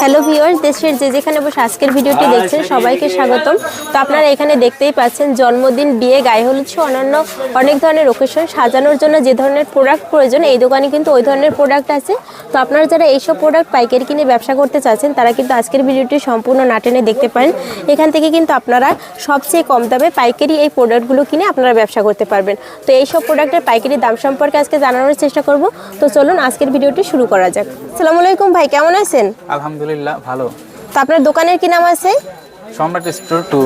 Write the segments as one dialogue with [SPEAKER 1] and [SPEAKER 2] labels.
[SPEAKER 1] Hello viewers দেশের যে যেখানে বসে আজকের ভিডিওটি দেখছেন সবাইকে স্বাগতম। তো আপনারা এখানে দেখতেই পাচ্ছেন জন্মদিন বিয়ে গায়ে হলুদ অন্যান্য অনেক ধরনের ওকেশন সাজানোর জন্য যে ধরনের প্রোডাক্ট প্রয়োজন এই দোকানে কিন্তু ওই ধরনের প্রোডাক্ট আছে। তো আপনারা যারা এইসব প্রোডাক্ট পাইকারি কিনে ব্যবসা করতে চাচ্ছেন তারা কিন্তু আজকের ভিডিওটি সম্পূর্ণ না টেনে দেখতে পারেন। এখান থেকে কিন্তু আপনারা সবচেয়ে কম দামে পাইকারি এই প্রোডাক্টগুলো কিনে আপনারা ব্যবসা করতে পারবেন। তো এইসব প্রোডাক্টের পাইকারি দাম সম্পর্কে আজকে জানানোর চেষ্টা করব। তো চলুন আজকের ভিডিওটি শুরু করা যাক। আসসালামু আলাইকুম ভাই কেমন আছেন?
[SPEAKER 2] আলহামদুলিল্লাহ। ভালো।
[SPEAKER 1] তো আপনার দোকানের কি নাম আছে?
[SPEAKER 2] সম্রাট স্টোর টু।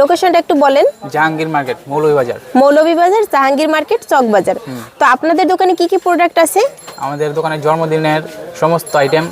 [SPEAKER 1] লোকেশনটা একটু বলেন।
[SPEAKER 2] জাহাঙ্গীর মার্কেট মৌলভী
[SPEAKER 1] বাজার মৌলভী বাজার জাহাঙ্গীর মার্কেট চকবাজার। তো আপনাদের দোকানে কি কি প্রোডাক্ট আছে?
[SPEAKER 2] আমাদের দোকানে জন্মদিনের সমস্ত আইটেম।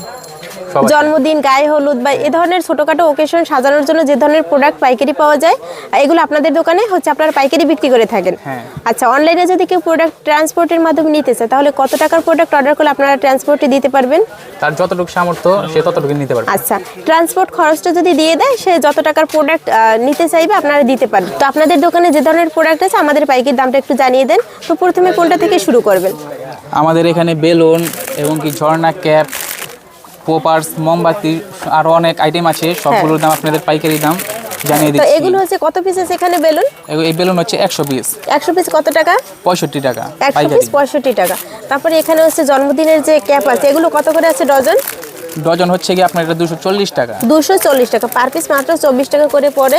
[SPEAKER 1] জন্মদিন গায়ে হলুদ বা এ ধরনের ছোটখাটো ওকেশন সাজানোর জন্য যে ধরনের প্রোডাক্ট পাইকারি পাওয়া যায় এগুলো আপনাদের দোকানে হচ্ছে আপনারা পাইকারি বিক্রি করে থাকেন।
[SPEAKER 2] হ্যাঁ।
[SPEAKER 1] আচ্ছা অনলাইনে যদি কেউ প্রোডাক্ট ট্রান্সপোর্টের মাধ্যমে নিতে চায় তাহলে কত টাকার প্রোডাক্ট অর্ডার করলে আপনারা ট্রান্সপোর্টে দিতে পারবেন?
[SPEAKER 2] তার যতটুকু সামর্থ্য সে ততটুকু নিতে পারবে।
[SPEAKER 1] আচ্ছা ট্রান্সপোর্ট খরচটা যদি দিয়ে দেয় সে যত টাকার প্রোডাক্ট নিতে চাইবে আপনারা দিতে পারবেন। তো আপনাদের দোকানে যে ধরনের প্রোডাক্ট আছে আমাদের পাইকারি দামটা একটু জানিয়ে দেন। তো প্রথমে কোনটা থেকে শুরু করবেন?
[SPEAKER 2] আমাদের এখানে বেলুন এবং কি ঝর্ণা ক্যাপ পোপার্স মোমবাতি আরও অনেক আইটেম আছে সবগুলোর দাম আপনাদের পাইকারি দাম জানিয়ে দিচ্ছি।
[SPEAKER 1] এগুলো হচ্ছে কত পিস আছে এখানে বেলুন?
[SPEAKER 2] এই বেলুন হচ্ছে একশো পিস
[SPEAKER 1] একশো পিস কত টাকা?
[SPEAKER 2] পঁয়ষট্টি টাকা
[SPEAKER 1] একশো
[SPEAKER 2] পাইকারি।
[SPEAKER 1] পিস পঁয়ষট্টি টাকা। তারপরে এখানে হচ্ছে জন্মদিনের যে ক্যাপ আছে এগুলো কত করে আছে ডজন?
[SPEAKER 2] ডজন হচ্ছে কি আপনার এটা দুশো চল্লিশ টাকা।
[SPEAKER 1] দুশো চল্লিশ টাকা। পার পিস মাত্র চব্বিশ টাকা করে পড়ে।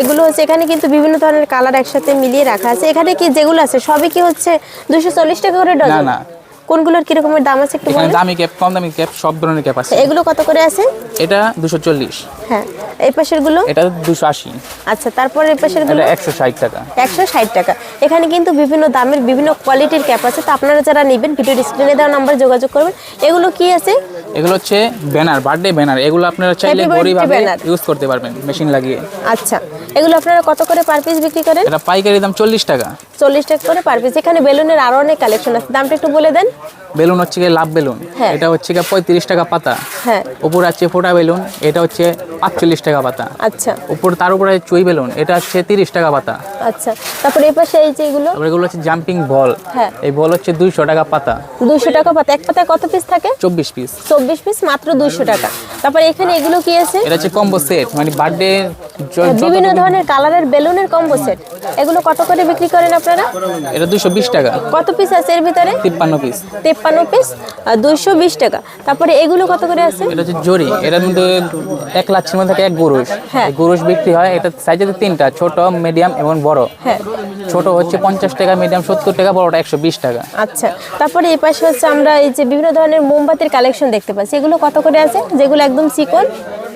[SPEAKER 1] এগুলো হচ্ছে এখানে কিন্তু বিভিন্ন ধরনের কালার একসাথে মিলিয়ে রাখা আছে। এখানে কি যেগুলো আছে সবই কি হচ্ছে দুশো চল্লিশ টাকা করে ডজন?
[SPEAKER 2] না।
[SPEAKER 1] কোনগুলোর কিরকমের দাম আছে একটু বলেন?
[SPEAKER 2] দামি ক্যাপ কম দামি ক্যাপ সব ধরনের ক্যাপ আছে।
[SPEAKER 1] এগুলো কত করে আছে?
[SPEAKER 2] এটা দুশো চল্লিশ।
[SPEAKER 1] হ্যাঁ এই পাশেরগুলো
[SPEAKER 2] এটা দুশো আশি।
[SPEAKER 1] আচ্ছা তারপরে এই পাশেরগুলো
[SPEAKER 2] এটা একশো ষাট টাকা।
[SPEAKER 1] একশো ষাট টাকা। এখানে কিন্তু বিভিন্ন দামের বিভিন্ন কোয়ালিটির ক্যাপ আছে তো আপনারা যারা নেবেন ভিডিও স্ক্রিনে দেওয়া নাম্বার যোগাযোগ করবেন। এগুলো কি আছে?
[SPEAKER 2] এগুলো হচ্ছে ব্যানার বার্থডে ব্যানার এগুলো আপনারা চাইলে গরিবভাবে ইউজ করতে পারবেন মেশিন লাগিয়ে।
[SPEAKER 1] আচ্ছা এগুলো আপনারা কত করে পার পিস বিক্রি করেন?
[SPEAKER 2] এটা পাইকারি দাম চল্লিশ টাকা।
[SPEAKER 1] চল্লিশ টাকা করে পার পিস এখানে বেলুনের আরও অনেক কালেকশন আছে। দামটা একটু বলে দেন।
[SPEAKER 2] বেলুন হচ্ছে গিয়ে লাভ বেলুন।
[SPEAKER 1] হ্যাঁ।
[SPEAKER 2] এটা হচ্ছে গিয়ে পঁয়ত্রিশ টাকা পাতা।
[SPEAKER 1] হ্যাঁ।
[SPEAKER 2] উপর আছে ফোটা বেলুন এটা হচ্ছে পাঁচচল্লিশ টাকা পাতা।
[SPEAKER 1] আচ্ছা।
[SPEAKER 2] উপর তার উপরে চুই বেলুন এটা হচ্ছে তিরিশ টাকা পাতা।
[SPEAKER 1] আচ্ছা। তারপরে এই পাশে এই যে এগুলো?
[SPEAKER 2] হচ্ছে জাম্পিং বল
[SPEAKER 1] হ্যাঁ।
[SPEAKER 2] এই বল হচ্ছে দুইশো টাকা পাতা।
[SPEAKER 1] দুইশো টাকা পাতা। এক পাতায় কত পিস থাকে?
[SPEAKER 2] চব্বিশ পিস
[SPEAKER 1] চব্বিশ পিস মাত্র দুইশো টাকা। তারপরে এখানে এগুলো কি আছে?
[SPEAKER 2] এটা হচ্ছে কম্বো সেট মানে বার্থডে
[SPEAKER 1] বিভিন্ন ধরনের কালারের বেলুনের কম্বো সেট এগুলো কত করে বিক্রি করেন আপনারা
[SPEAKER 2] এটা দুশো বিশ টাকা।
[SPEAKER 1] কত পিস আছে এর ভিতরে?
[SPEAKER 2] তিপ্পান্ন পিস
[SPEAKER 1] তেপ্পান্ন পিস দুইশো বিশ টাকা। তারপরে এগুলো কত করে আছে?
[SPEAKER 2] এটা হচ্ছে জরি। এটার মধ্যে এক লাচ্ছির মধ্যে থাকে এক গুরুষ
[SPEAKER 1] হ্যাঁ।
[SPEAKER 2] গুরুষ বিক্রি হয় এটা সাইজে তিনটা ছোট মিডিয়াম এবং বড়।
[SPEAKER 1] হ্যাঁ।
[SPEAKER 2] ছোট হচ্ছে পঞ্চাশ টাকা মিডিয়াম সত্তর টাকা বড়টা একশো বিশ টাকা।
[SPEAKER 1] আচ্ছা। তারপরে এই পাশে হচ্ছে আমরা এই যে বিভিন্ন ধরনের মোমবাতির কালেকশন দেখতে পাচ্ছি। এগুলো কত করে আছে? যেগুলো একদম চিকন।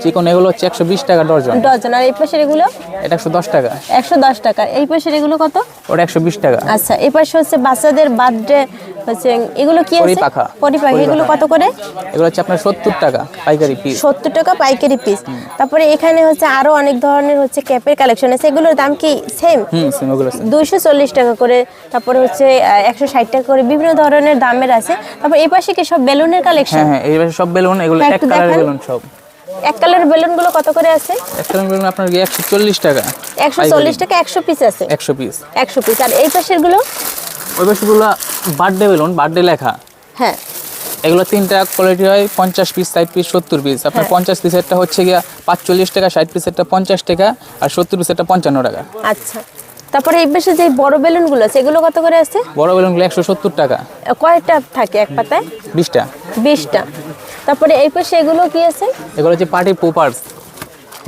[SPEAKER 2] চিকন এগুলো হচ্ছে একশো বিশ টাকা ডর্জন
[SPEAKER 1] ডজন আর এই পাশের এগুলো?
[SPEAKER 2] এটা একশো দশ টাকা।
[SPEAKER 1] একশো দশ টাকা। এই পাশের এগুলো কত?
[SPEAKER 2] ওটা একশো বিশ টাকা।
[SPEAKER 1] আচ্ছা এই পাশে হচ্ছে বাচ্চাদের বার্থডে হচ্ছে এগুলো কি আছে?
[SPEAKER 2] পরিপাখা।
[SPEAKER 1] পরিপাখা এগুলো কত করে?
[SPEAKER 2] এগুলো হচ্ছে আপনার সত্তর টাকা পাইকারি পিস
[SPEAKER 1] সত্তর টাকা পাইকারি পিস তারপরে এখানে হচ্ছে আরও অনেক ধরনের হচ্ছে ক্যাপের কালেকশন আছে। এগুলোর দাম কি সেম
[SPEAKER 2] হুম same ওগুলো
[SPEAKER 1] দুইশো চল্লিশ টাকা করে। তারপরে হচ্ছে একশো ষাট টাকা করে। বিভিন্ন ধরনের দামের আছে। তারপর এই পাশে কি সব বেলুনের কালেকশন
[SPEAKER 2] হ্যাঁ হ্যাঁ এই পাশে সব বেলুন এগুলো এক বেলুন সব।
[SPEAKER 1] এক কালার বেলুনগুলো কত করে আছে?
[SPEAKER 2] এক কালার বেলুন আপনার গিয়ে একশো চল্লিশ টাকা?
[SPEAKER 1] একশো চল্লিশ টাকা একশো পিস আছে?
[SPEAKER 2] একশো পিস
[SPEAKER 1] একশো পিস আর এই পাশেরগুলো
[SPEAKER 2] ওই পাশেগুলো বার্থডে বেলুন বার্থডে লেখা।
[SPEAKER 1] হ্যাঁ।
[SPEAKER 2] এগুলো তিনটা কোয়ালিটি হয় পঞ্চাশ পিস ষাট পিস সত্তর পিস আপনার
[SPEAKER 1] হ্যাঁ।
[SPEAKER 2] পঞ্চাশ পিসেরটা হচ্ছে গিয়া পাঁচচল্লিশ টাকা ষাট পিসেরটা পঞ্চাশ টাকা আর সত্তর পিসেরটা পঞ্চান্ন টাকা।
[SPEAKER 1] আচ্ছা। তারপরে এই পাশে যে বড় বেলুনগুলো আছে এগুলো কত করে আছে?
[SPEAKER 2] বড় বেলুনগুলো একশো সত্তর টাকা।
[SPEAKER 1] কয়টা থাকে এক পাতায়?
[SPEAKER 2] বিশটা।
[SPEAKER 1] বিশটা। তারপরে এই পাশে এগুলো কি আছে?
[SPEAKER 2] এগুলো হচ্ছে পার্টি পোপার্স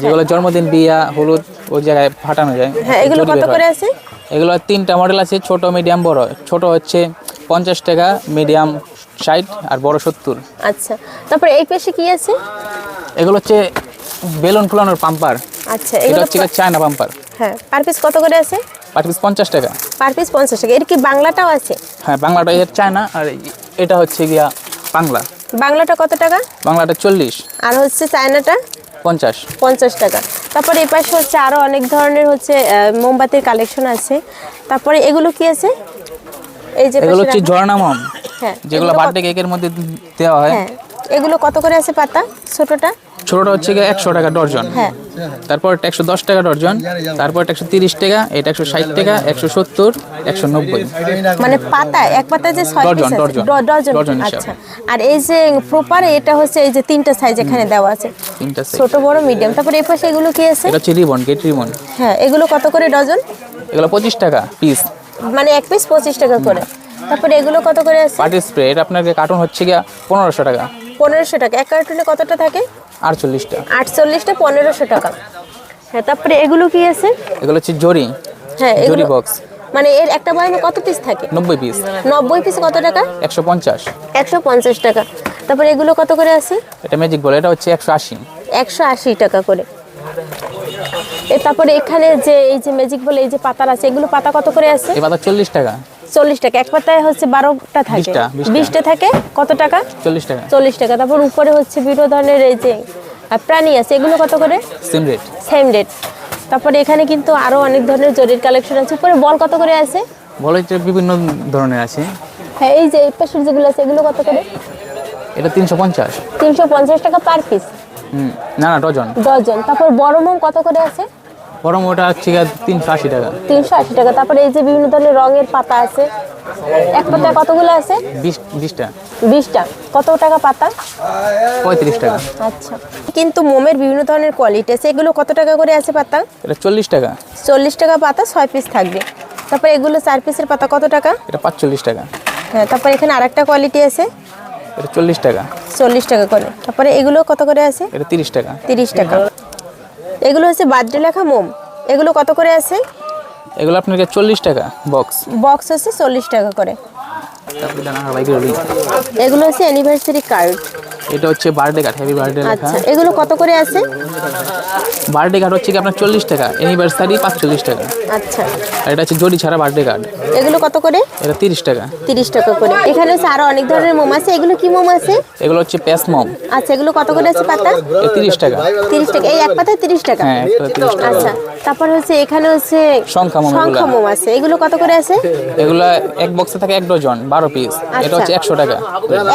[SPEAKER 2] যেগুলো জন্মদিন বিয়া হলুদ ওই জায়গায় ফাটানো যায়।
[SPEAKER 1] হ্যাঁ এগুলো কত করে আছে?
[SPEAKER 2] এগুলো তিনটা মডেল আছে ছোট মিডিয়াম বড়। ছোট হচ্ছে পঞ্চাশ টাকা মিডিয়াম ষাট আর বড় সত্তর।
[SPEAKER 1] আচ্ছা তারপরে এই পাশে কি আছে?
[SPEAKER 2] এগুলো হচ্ছে বেলুন ফুলানোর পাম্পার।
[SPEAKER 1] আচ্ছা
[SPEAKER 2] এটা
[SPEAKER 1] এগুলো
[SPEAKER 2] হচ্ছে চায়না পাম্পার।
[SPEAKER 1] হ্যাঁ পার পিস কত করে আছে?
[SPEAKER 2] পার পিস পঞ্চাশ টাকা।
[SPEAKER 1] পার পিস পঞ্চাশ টাকা। এর কি বাংলাটাও আছে?
[SPEAKER 2] হ্যাঁ বাংলাটা এর চায়না আর এটা হচ্ছে গিয়া বাংলা।
[SPEAKER 1] বাংলাটা কত টাকা?
[SPEAKER 2] বাংলাটা চল্লিশ।
[SPEAKER 1] আর হচ্ছে চায়নাটা?
[SPEAKER 2] পঞ্চাশ।
[SPEAKER 1] পঞ্চাশ টাকা। তারপরে এই পাশে হচ্ছে আরও অনেক ধরনের হচ্ছে মোমবাতির কালেকশন আছে। তারপরে এগুলো কি আছে? এই যে
[SPEAKER 2] এগুলো হচ্ছে ঝর্ণা মম।
[SPEAKER 1] হ্যাঁ
[SPEAKER 2] যেগুলো বার্থডে কেকের মধ্যে দেওয়া হয়।
[SPEAKER 1] হ্যাঁ এগুলো কত করে আছে পাতা ছোটটা?
[SPEAKER 2] ছোটটা হচ্ছে গিয়ে একশো টাকা ডর্জন।
[SPEAKER 1] হ্যাঁ।
[SPEAKER 2] তারপর একশো দশ টাকা ডর্জন। তারপর একশো তিরিশ টাকা এটা একশো ষাট টাকা একশো সত্তর একশো নব্বই।
[SPEAKER 1] মানে পাতা এক পাতা যে ছয়
[SPEAKER 2] ডজন,
[SPEAKER 1] পিস আছে।
[SPEAKER 2] ডজন।
[SPEAKER 1] ড- ডজন
[SPEAKER 2] ডজন হিসাবে।
[SPEAKER 1] আচ্ছা। আর এই যে প্রপার এটা হচ্ছে এই যে তিনটা সাইজ এখানে দেওয়া আছে।
[SPEAKER 2] তিনটা।
[SPEAKER 1] ছোট বড় মিডিয়াম তারপর এই পাশে এগুলো কি আছে?
[SPEAKER 2] এটা হচ্ছে রিবন গেট রিবন
[SPEAKER 1] হ্যাঁ এগুলো কত করে ডজন?
[SPEAKER 2] এগুলো পঁচিশ টাকা পিস
[SPEAKER 1] মানে এক পিস পঁচিশ টাকা করে। তারপরে এগুলো কত করে আছে?
[SPEAKER 2] পার্টি স্প্রে এটা আপনাকে কার্টুন হচ্ছে গিয়া পনেরোশো টাকা।
[SPEAKER 1] পনেরোশো টাকা। এক কার্টুনে কতটা থাকে?
[SPEAKER 2] আটচল্লিশটা।
[SPEAKER 1] আটচল্লিশটা পনেরোশো টাকা। হ্যাঁ তারপরে এগুলো কি আছে?
[SPEAKER 2] এগুলো হচ্ছে জরি।
[SPEAKER 1] হ্যাঁ
[SPEAKER 2] জরি বক্স
[SPEAKER 1] মানে এর একটা বয়ামে কত পিস থাকে?
[SPEAKER 2] নব্বই পিস
[SPEAKER 1] নব্বই পিস কত টাকা?
[SPEAKER 2] একশো পঞ্চাশ।
[SPEAKER 1] একশো পঞ্চাশ টাকা। তারপরে এগুলো কত করে আছে?
[SPEAKER 2] এটা ম্যাজিক বল এটা হচ্ছে একশো আশি।
[SPEAKER 1] একশো আশি টাকা করে। এ তারপরে এখানে যে এই যে ম্যাজিক বলে এই যে পাতার আছে এগুলো পাতা কত করে আছে?
[SPEAKER 2] এই পাতা চল্লিশ টাকা।
[SPEAKER 1] চল্লিশ টাকা। এক পাতায় হচ্ছে বারোটা থাকে।
[SPEAKER 2] বিশটা,
[SPEAKER 1] থাকে? কত টাকা?
[SPEAKER 2] চল্লিশ টাকা।
[SPEAKER 1] চল্লিশ টাকা। তারপর উপরে হচ্ছে বিভিন্ন ধরনের এই যে প্রাণী আছে এগুলো কত করে?
[SPEAKER 2] সেম রেট
[SPEAKER 1] সেম রেট তারপরে এখানে কিন্তু আরও অনেক ধরনের জরির কালেকশন আছে। উপরে বল কত করে আছে?
[SPEAKER 2] বল হচ্ছে বিভিন্ন ধরনের আছে।
[SPEAKER 1] হ্যাঁ এই যে এই পাশের যেগুলো আছে এগুলো কত করে?
[SPEAKER 2] এটা তিনশো পঞ্চাশ।
[SPEAKER 1] তিনশো পঞ্চাশ টাকা পার পিস
[SPEAKER 2] হুম না না ডজন।
[SPEAKER 1] ডজন। তারপর বড় মোম কত করে আছে?
[SPEAKER 2] বরং ওটা হচ্ছে তিনশো আশি টাকা।
[SPEAKER 1] তিনশো আশি টাকা। তারপরে এই যে বিভিন্ন ধরনের রঙের পাতা আছে এক পাতায় কতগুলো আছে?
[SPEAKER 2] বিশ বিশটা।
[SPEAKER 1] বিশটা। কত টাকা পাতা?
[SPEAKER 2] পঁয়ত্রিশ টাকা।
[SPEAKER 1] আচ্ছা। কিন্তু মোমের বিভিন্ন ধরনের কোয়ালিটি আছে। এগুলো কত টাকা করে আছে পাতা?
[SPEAKER 2] এটা চল্লিশ টাকা।
[SPEAKER 1] চল্লিশ টাকা পাতা ছয় পিস থাকবে। তারপরে এগুলো চার পিসের পাতা কত টাকা?
[SPEAKER 2] এটা পাঁচচল্লিশ টাকা।
[SPEAKER 1] হ্যাঁ তারপরে এখানে আরেকটা কোয়ালিটি আছে।
[SPEAKER 2] এটা চল্লিশ টাকা।
[SPEAKER 1] চল্লিশ টাকা করে। তারপরে এগুলো কত করে আছে?
[SPEAKER 2] এটা তিরিশ টাকা।
[SPEAKER 1] তিরিশ টাকা। এগুলো হচ্ছে বার্থডে লেখা মোম। এগুলো কত করে আছে?
[SPEAKER 2] এগুলো আপনাকে চল্লিশ টাকা বক্স।
[SPEAKER 1] বক্স হচ্ছে চল্লিশ টাকা করে। এগুলো হচ্ছে অ্যানিভার্সারি কার্ড
[SPEAKER 2] এটা হচ্ছে বার্থডে কার্ড হ্যাপি বার্থডে লেখা।
[SPEAKER 1] আচ্ছা এগুলো কত করে আছে?
[SPEAKER 2] বার্থডে কার্ড হচ্ছে কি আপনার চল্লিশ টাকা অ্যানিভার্সারি পাঁচচল্লিশ টাকা।
[SPEAKER 1] আচ্ছা।
[SPEAKER 2] আর এটা হচ্ছে জরি ছাড়া বার্থডে কার্ড
[SPEAKER 1] এগুলো কত করে?
[SPEAKER 2] এটা 30 টাকা।
[SPEAKER 1] 30 টাকা করে। এখানে হচ্ছে আরও অনেক ধরনের মোম আছে। এগুলো কি মোম আছে?
[SPEAKER 2] এগুলো হচ্ছে পেস মোম।
[SPEAKER 1] আচ্ছা এগুলো কত করে আছে পাতা?
[SPEAKER 2] 30 টাকা।
[SPEAKER 1] 30 টাকা। এই এক পাতা 30 টাকা?
[SPEAKER 2] হ্যাঁ
[SPEAKER 1] আচ্ছা তারপর হচ্ছে এখানে হচ্ছে
[SPEAKER 2] সংখ্যা মোম
[SPEAKER 1] সংখ্যা মোম আছে। এগুলো কত করে আছে?
[SPEAKER 2] এগুলো এক বক্সে থাকে এক ডজন 12 পিস এটা আচ্ছা। হচ্ছে 100 টাকা।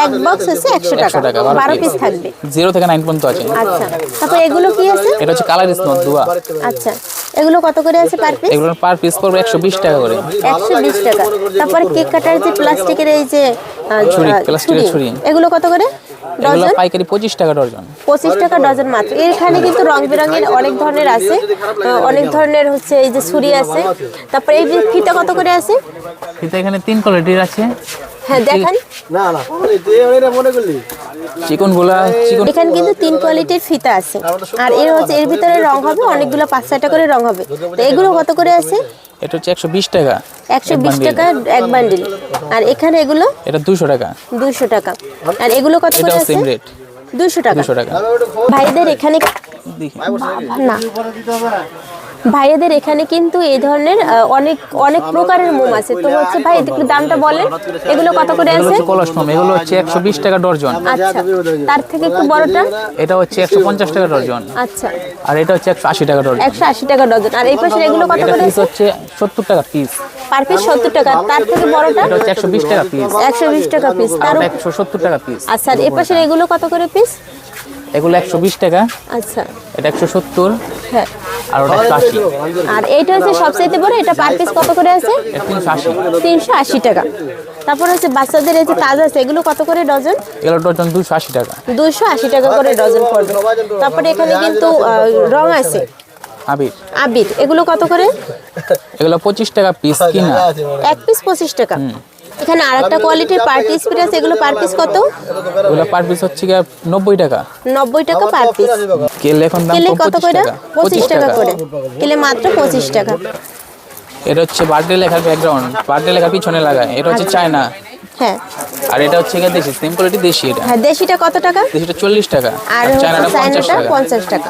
[SPEAKER 1] এক বক্স হচ্ছে
[SPEAKER 2] 100
[SPEAKER 1] টাকা।
[SPEAKER 2] 12
[SPEAKER 1] পিস থাকবে।
[SPEAKER 2] 0 থেকে 9 পর্যন্ত আছে।
[SPEAKER 1] আচ্ছা তারপর এগুলো কি আছে?
[SPEAKER 2] এটা হচ্ছে কালার স্নো দুয়া।
[SPEAKER 1] আচ্ছা এগুলো কত করে আছে পার পিস
[SPEAKER 2] এগুলো পার পিস পড়বে 120 টাকা করে।
[SPEAKER 1] 120 তিরিশ টাকা। তারপর কেক কাটার যে প্লাস্টিকের এই যে
[SPEAKER 2] ছুরি প্লাস্টিকের
[SPEAKER 1] এগুলো কত করে? ডজন?
[SPEAKER 2] পাইকারি পঁচিশ টাকা ডজন।
[SPEAKER 1] পঁচিশ টাকা ডজন মাত্র। এখানে কিন্তু রং বেরঙের অনেক ধরনের আছে। অনেক ধরনের হচ্ছে এই যে ছুরি আছে। তারপরে এই ফিতা কত করে আছে?
[SPEAKER 2] ফিতা তিন কোয়ালিটির আছে।
[SPEAKER 1] হ্যাঁ দেখান।
[SPEAKER 2] চিকন চিকন
[SPEAKER 1] এখানে কিন্তু তিন কোয়ালিটির ফিতা আছে। আর এর হচ্ছে এর ভিতরে রং হবে অনেকগুলো পাঁচ ছয়টা করে রং হবে। তো এগুলো কত করে আছে?
[SPEAKER 2] এটা হচ্ছে একশো বিশ টাকা।
[SPEAKER 1] একশো
[SPEAKER 2] এক
[SPEAKER 1] বিশ
[SPEAKER 2] bundle।
[SPEAKER 1] টাকা এক বান্ডিল আর এখানে এগুলো?
[SPEAKER 2] এটা দুশো টাকা।
[SPEAKER 1] দুশো টাকা। আর এগুলো কত করে আছে?
[SPEAKER 2] সেম রেট
[SPEAKER 1] দুশো টাকা।
[SPEAKER 2] দুশো টাকা।
[SPEAKER 1] ভাইদের এখানে না। ভাইয়াদের এখানে কিন্তু এই ধরনের অনেক অনেক প্রকারের মোম আছে। তো হচ্ছে ভাই একটু দামটা বলেন? এগুলো কত করে আছে?
[SPEAKER 2] কলস মোম এগুলো হচ্ছে একশো বিশ টাকা ডর্জন।
[SPEAKER 1] আচ্ছা তার থেকে একটু বড়টা?
[SPEAKER 2] এটা হচ্ছে একশো পঞ্চাশ টাকা ডর্জন।
[SPEAKER 1] আচ্ছা।
[SPEAKER 2] আর এটা হচ্ছে একশো আশি টাকা ডর্জন।
[SPEAKER 1] একশো আশি টাকা ডজন আর এই পাশে এগুলো কত করে
[SPEAKER 2] পিস হচ্ছে সত্তর টাকা পিস।
[SPEAKER 1] পার পিস সত্তর টাকা। তার থেকে বড়টা?
[SPEAKER 2] এটা হচ্ছে একশো বিশ টাকা পিস।
[SPEAKER 1] একশো বিশ টাকা পিস। তার
[SPEAKER 2] আর একশো সত্তর টাকা পিস।
[SPEAKER 1] আচ্ছা এই পাশের এগুলো কত করে পিস?
[SPEAKER 2] এগুলো একশো বিশ টাকা।
[SPEAKER 1] আচ্ছা।
[SPEAKER 2] এটা একশো সত্তর।
[SPEAKER 1] হ্যাঁ।
[SPEAKER 2] আর ওটা
[SPEAKER 1] আর এইটা হচ্ছে সবচাইতে বড় এটা পার পিস কত করে আছে?
[SPEAKER 2] তিনশো আশি।
[SPEAKER 1] টাকা। তারপর হচ্ছে বাচ্চাদের এই যে তাজা আছে এগুলো কত করে ডজন?
[SPEAKER 2] এগুলো দুশো আশি টাকা।
[SPEAKER 1] দুইশো আশি টাকা করে ডজন পড়বে। তারপরে এখানে কিন্তু রং আছে।
[SPEAKER 2] আবির।
[SPEAKER 1] আবির। এগুলো কত করে?
[SPEAKER 2] এগুলো পঁচিশ টাকা পিস কিনা।
[SPEAKER 1] এক পিস পঁচিশ টাকা। এখানে আর একটা কোয়ালিটির পার্টি স্পিড আছে এগুলো পার পিস কত?
[SPEAKER 2] এগুলো পার পিস হচ্ছে গিয়ে নব্বই টাকা।
[SPEAKER 1] নব্বই টাকা পার পিস
[SPEAKER 2] কেলে এখন দাম
[SPEAKER 1] কিলে কত
[SPEAKER 2] পঁচিশ
[SPEAKER 1] করে?
[SPEAKER 2] টাকা।
[SPEAKER 1] পঁচিশ টাকা করে। কেলে মাত্র পঁচিশ টাকা।
[SPEAKER 2] এটা হচ্ছে বার্থডে লেখার ব্যাকগ্রাউন্ড বার্থডে লেখার পিছনে লাগায়। এটা হচ্ছে চায়না
[SPEAKER 1] হ্যাঁ।
[SPEAKER 2] আর এটা হচ্ছে গিয়ে দেশি। সেম কোয়ালিটি দেশি এটা।
[SPEAKER 1] হ্যাঁ দেশিটা কত টাকা?
[SPEAKER 2] দেশিটা চল্লিশ টাকা।
[SPEAKER 1] আর
[SPEAKER 2] চায়নাটা
[SPEAKER 1] হচ্ছে
[SPEAKER 2] পঞ্চাশ
[SPEAKER 1] চাইনাটা
[SPEAKER 2] টাকা।
[SPEAKER 1] পঞ্চাশ টাকা।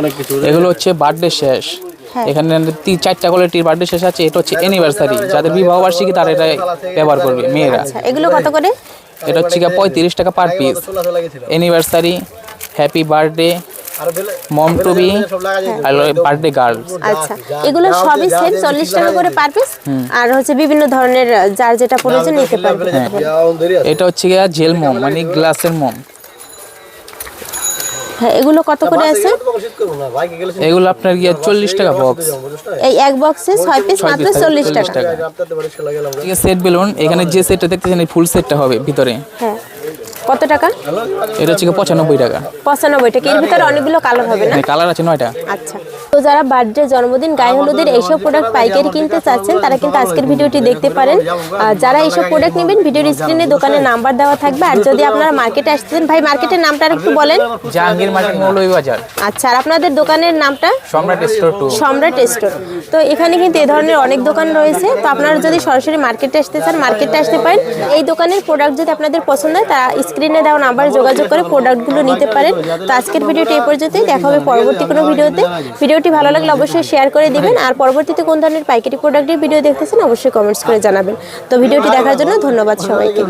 [SPEAKER 3] অনেক কিছু।
[SPEAKER 2] এগুলো হচ্ছে বার্থডে শেষ। এখানে তিন চারটা কোয়ালিটির বার্থডে শেষ আছে এটা হচ্ছে অ্যানিভার্সারি যাদের বিবাহ বার্ষিকী তারা এটা ব্যবহার করবে মেয়েরা
[SPEAKER 1] আচ্ছা এগুলো কত করে
[SPEAKER 2] এটা হচ্ছে গিয়ে পঁয়ত্রিশ টাকা per piece anniversary happy birthday
[SPEAKER 3] R
[SPEAKER 2] mom to be আর বার্থডে গার্লস
[SPEAKER 1] আচ্ছা এগুলো সবই সেম চল্লিশ টাকা করে পার পিস আর হচ্ছে বিভিন্ন ধরনের যার যেটা প্রয়োজন নিতে পারবে
[SPEAKER 2] এটা হচ্ছে গিয়ে জেল মোম মানে গ্লাসের মোম
[SPEAKER 1] হ্যাঁ এগুলো কত করে আছে?
[SPEAKER 2] এগুলো আপনার গিয়ে চল্লিশ টাকা বক্স
[SPEAKER 1] এই এক বক্সে ছয় পিস
[SPEAKER 2] ছয়
[SPEAKER 1] মাত্র চল্লিশ টাকা।
[SPEAKER 2] Set balloon. এখানে যে সেটটা দেখতেছেন এই ফুল সেটটা হবে ভিতরে।
[SPEAKER 1] হ্যাঁ। কত টাকা?
[SPEAKER 2] এটা হচ্ছে পঁচানব্বই টাকা।
[SPEAKER 1] পঁচানব্বই টাকা। এর ভিতরে অনেকগুলো কালার হবে না?
[SPEAKER 2] কালার আছে নয়টা।
[SPEAKER 1] আচ্ছা। তো যারা বার্থডে জন্মদিন গায়ে হলুদের এইসব প্রোডাক্ট পাইকারি কিনতে চাচ্ছেন তারা কিন্তু আজকের ভিডিওটি দেখতে পারেন। আর যারা এইসব প্রোডাক্ট নেবেন ভিডিওর স্ক্রিনে দোকানের নাম্বার দেওয়া থাকবে। আর যদি আপনারা মার্কেটে আসতেন ভাই মার্কেটের নামটা আর একটু বলেন।
[SPEAKER 2] জাহাঙ্গীর মার্কেট মৌলভীবাজার
[SPEAKER 1] আচ্ছা আর আপনাদের দোকানের নামটা?
[SPEAKER 2] সম্রাট স্টোর
[SPEAKER 1] সম্রাট স্টোর তো এখানে কিন্তু এই ধরনের অনেক দোকান রয়েছে। তো আপনারা যদি সরাসরি মার্কেটে আসতে চান মার্কেটে আসতে পারেন। এই দোকানের প্রোডাক্ট যদি আপনাদের পছন্দ হয় তারা স্ক্রিনে দেওয়া নাম্বার যোগাযোগ করে প্রোডাক্টগুলো নিতে পারেন। তো আজকের ভিডিওটি এই পর্যন্তই। দেখা হবে পরবর্তী কোনো ভিডিওতে। ভিডিওটি ভালো লাগলে অবশ্যই শেয়ার করে দিবেন। আর পরবর্তীতে কোন ধরনের পাইকারি প্রোডাক্টের ভিডিও দেখতেছেন, অবশ্যই কমেন্টস করে জানাবেন। তো ভিডিওটি দেখার জন্য ধন্যবাদ সবাইকে।